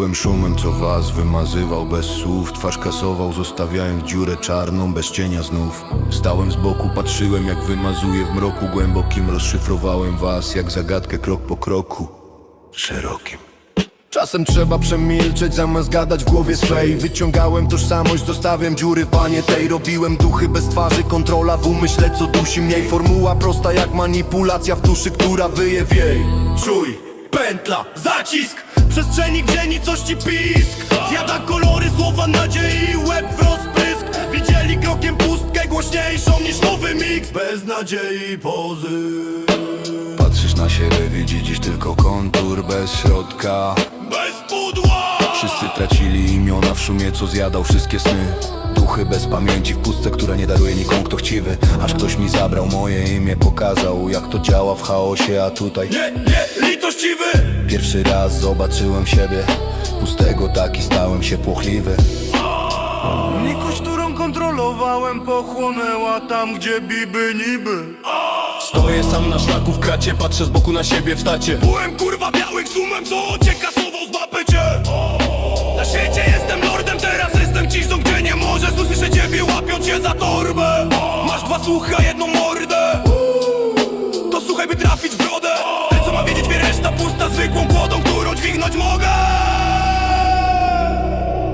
Byłem szumem, co was wymazywał bez słów. Twarz kasował, zostawiając dziurę czarną bez cienia znów. Stałem z boku, patrzyłem jak wymazuję w mroku. Głębokim Rozszyfrowałem was jak zagadkę krok po kroku. Szerokim. Czasem trzeba przemilczeć zamiast gadać w głowie swej. Wyciągałem tożsamość, zostawiam dziury panie tej. Robiłem duchy bez twarzy, kontrola w umyśle co dusi mniej. Formuła prosta jak manipulacja w duszy, która wyje w jej. Czuj, pętla, zacisk Przestrzeni, gdzie nicości pisk. Zjada kolory, słowa nadziei, łeb w rozprysk. Widzieli krokiem pustkę głośniejszą niż nowy miks. Bez nadziei pozy. Patrzysz na siebie, widzi dziś tylko kontur bez środka. Bez pudła. Wszyscy tracili imiona w szumie, co zjadał wszystkie sny Duchy bez pamięci w pustce, która nie daruje nikomu kto chciwy. Aż ktoś mi zabrał moje imię, pokazał jak to działa w chaosie, a tutaj Nie, nie, litościwy! Pierwszy raz zobaczyłem siebie. Pustego taki stałem się płochliwy. Nikość, którą kontrolowałem, pochłonęła tam, gdzie biby niby. Stoję sam na szlaku w kracie, patrzę z boku na siebie w stacie. Byłem kurwa białych sumem, co ocieka słową z mapy cię. Na świecie jestem lordem, teraz się za torbę. Masz dwa słuchy, a jedną mordę. To słuchaj, by trafić w brodę. Ten, co ma wiedzieć, wie reszta pusta Zwykłą kłodą, którą dźwignąć mogę.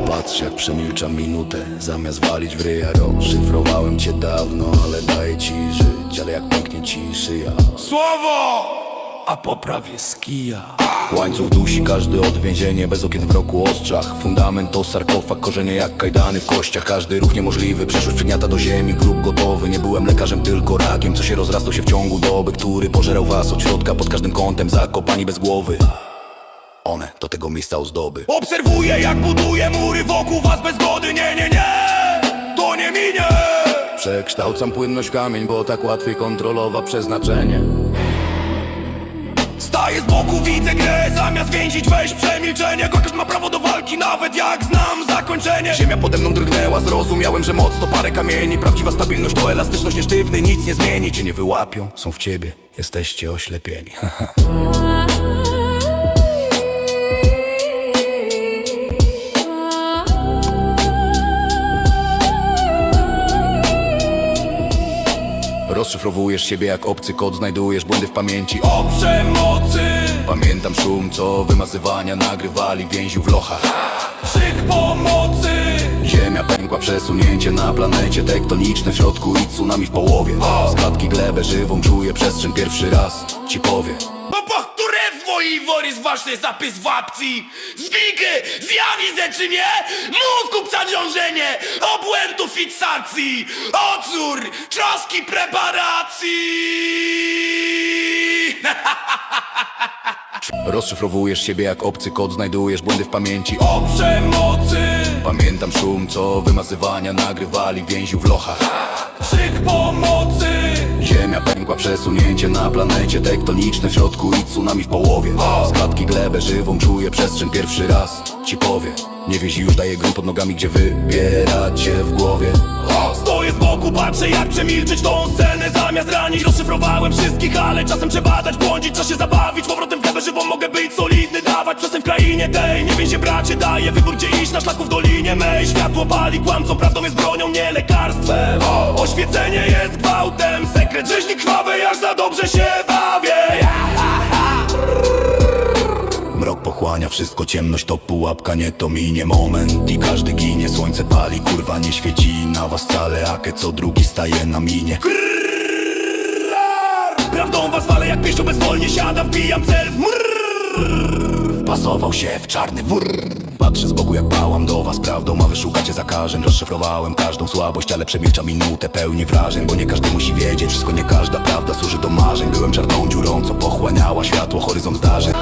Patrz jak przemilczam minutę Zamiast walić w ryja Rozszyfrowałem cię dawno Ale daję ci żyć Ale jak pięknie ci szyja Słowo! A po prawie skija Łańcuch dusi każdy od więzienie Bez okien w roku ostrzach. Fundament to sarkofag Korzenie jak kajdany w kościach. Każdy ruch niemożliwy Przyszłość przygniata do ziemi. Grób gotowy Nie byłem lekarzem tylko rakiem. Co się rozrastał się w ciągu doby Który pożerał was od środka Pod każdym kątem. Zakopani bez głowy. One do tego miejsca ozdoby. Obserwuję jak buduję mury wokół was bez zgody. Nie, nie, nie, to nie minie! Przekształcam płynność w kamień Bo tak łatwiej kontrolować przeznaczenie Staję z boku, widzę grę. Zamiast więzić weź przemilczenie. Kogoś ma prawo do walki nawet jak znam zakończenie. Ziemia pode mną drgnęła, zrozumiałem, że moc to parę kamieni. Prawdziwa stabilność to elastyczność, nie nic nie zmieni. Cię nie wyłapią, są w ciebie, jesteście oślepieni Rozszyfrowujesz siebie jak obcy kod, znajdujesz błędy w pamięci. O przemocy, Pamiętam szum, co wymazywania nagrywali więził w lochach. Krzyk pomocy! Ziemia pękła, przesunięcie na planecie tektoniczne W środku i tsunami w połowie. Składki glebę żywą, czuję przestrzeń pierwszy raz Ci powiem Powtórewo i worys ważny zapis w apcji Zwigi, zjawize czy nie? Mózgu przeciążenie, obłędu fiksacji Odzór, troski preparacji. Rozszyfrowujesz siebie jak obcy kod, znajdujesz błędy w pamięci. O przemocy, Pamiętam szum, co wymazywania nagrywali więził w lochach. Krzyk pomocy! Ziemia pękła, przesunięcie na planecie tektoniczne W środku i tsunami w połowie. Składki glebę żywą, czuję przestrzeń pierwszy raz Ci powiem, nie wiezi już daje grunt pod nogami, gdzie wybieracie w głowie Stoję z boku, patrzę jak przemilczeć tą scenę. Zamiast ranić rozszyfrowałem wszystkich Ale czasem trzeba dać błądzić, trzeba się zabawić. Powrotem w glebę żywą mogę być solidny Dawać czasem w krainie tej. Nie więzie bracie, daje wybór gdzie iść Na szlaku w dolinie mej. Światło pali kłamcą, prawdą jest bronią, nie lekarstwem. Oświecenie jest gwałtem wszystko, ciemność to pułapka, nie to minie moment. I każdy ginie, słońce pali, kurwa nie świeci na was wcale Akie co drugi staje na minie. Prawdą was walę jak pieszczo bezwolnie siada Wbijam cel w mrrr. Pasował się w czarny wór. Patrzę z boku jak pałam do was prawdą A wy szukacie zakażeń. Rozszyfrowałem każdą słabość Ale przemilczam minutę pełni wrażeń Bo nie każdy musi wiedzieć Wszystko nie każda prawda służy do marzeń. Byłem czarną dziurą co pochłaniała światło Horyzont zdarzeń